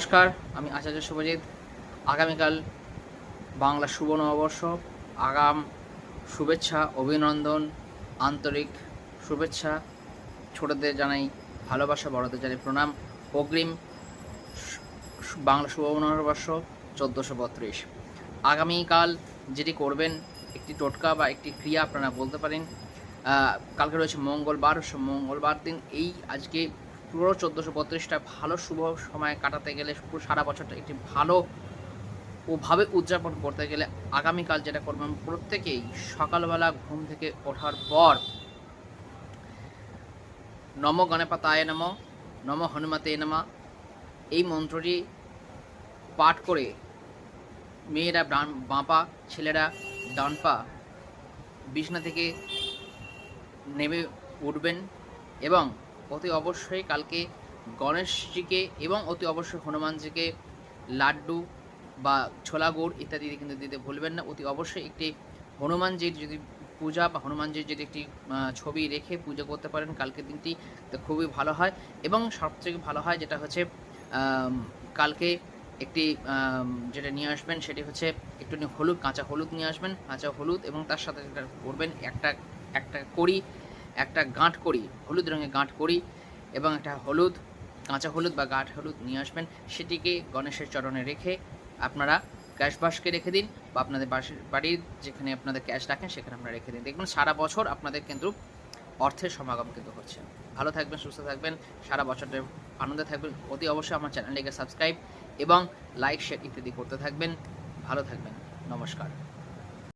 নমস্কার, আমি আচার্য শুভজিৎ। আগামীকাল বাংলা শুভ নববর্ষ। আগাম শুভেচ্ছা, অভিনন্দন, আন্তরিক শুভেচ্ছা। ছোটদের জানাই ভালোবাসা, বড়দের জানাই প্রণাম। অগ্রিম বাংলা শুভ নববর্ষ, চোদ্দোশো বত্রিশ। আগামীকাল যেটি করবেন, একটি টোটকা বা একটি ক্রিয়া আপনারা বলতে পারেন। কালকে রয়েছে মঙ্গলবার মঙ্গলবার দিন এই আজকে পুরো চোদ্দোশো বত্রিশটা ভালো শুভ সময় কাটাতে গেলে পুরো সারা বছরটা একটি ভালো ওভাবে উদযাপন করতে গেলে আগামীকাল যেটা করবেন প্রত্যেকেই সকালবেলা ঘুম থেকে ওঠার পর নম গণপতায় নম নম হনুমতে নমা, এই মন্ত্রটি পাঠ করে মেয়েরা ডান বাঁ পা ছেলেরা ডান পা বিছনা থেকে নেমে উঠবেন এবং অতি অবশ্যই কালকে গণেশজিকে এবং অতি অবশ্যই হনুমানজিকে লাড্ডু বা ছোলা গুড় ইত্যাদি কিন্তু দিতে ভুলবেন না। অতি অবশ্যই একটি হনুমানজির যদি পূজা বা হনুমানজির যদি একটি ছবি রেখে পুজো করতে পারেন, কালকের দিনটি তো খুবই ভালো হয়। এবং সবথেকে ভালো হয় যেটা হচ্ছে কালকে একটি যেটা নিয়ে আসবেন সেটি হচ্ছে একটু হলুদ, কাঁচা হলুদ নিয়ে আসবেন। কাঁচা হলুদ এবং তার সাথে যেটা করবেন, একটা একটা কড়ি একটা গাঁট করি, হলুদ রঙের গাঁট করি এবং একটা হলুদ, কাঁচা হলুদ বা গাঁট হলুদ নিয়ে আসবেন। সেটিকে গণেশের চরণে রেখে আপনারা ক্যাশ বাস্কে রেখে দিন বা আপনাদের বাসের বাড়ির যেখানে আপনাদের ক্যাশ রাখেন সেখানে আপনারা রেখে দিন দেখবেন সারা বছর আপনাদের কিন্তু অর্থের সমাগম কিন্তু হচ্ছে। ভালো থাকবেন, সুস্থ থাকবেন, সারা বছরটা আনন্দে থাকবেন। অতি অবশ্যই আমার চ্যানেলটিকে সাবস্ক্রাইব এবং লাইক, শেয়ার ইত্যাদি করতে থাকবেন। ভালো থাকবেন। নমস্কার।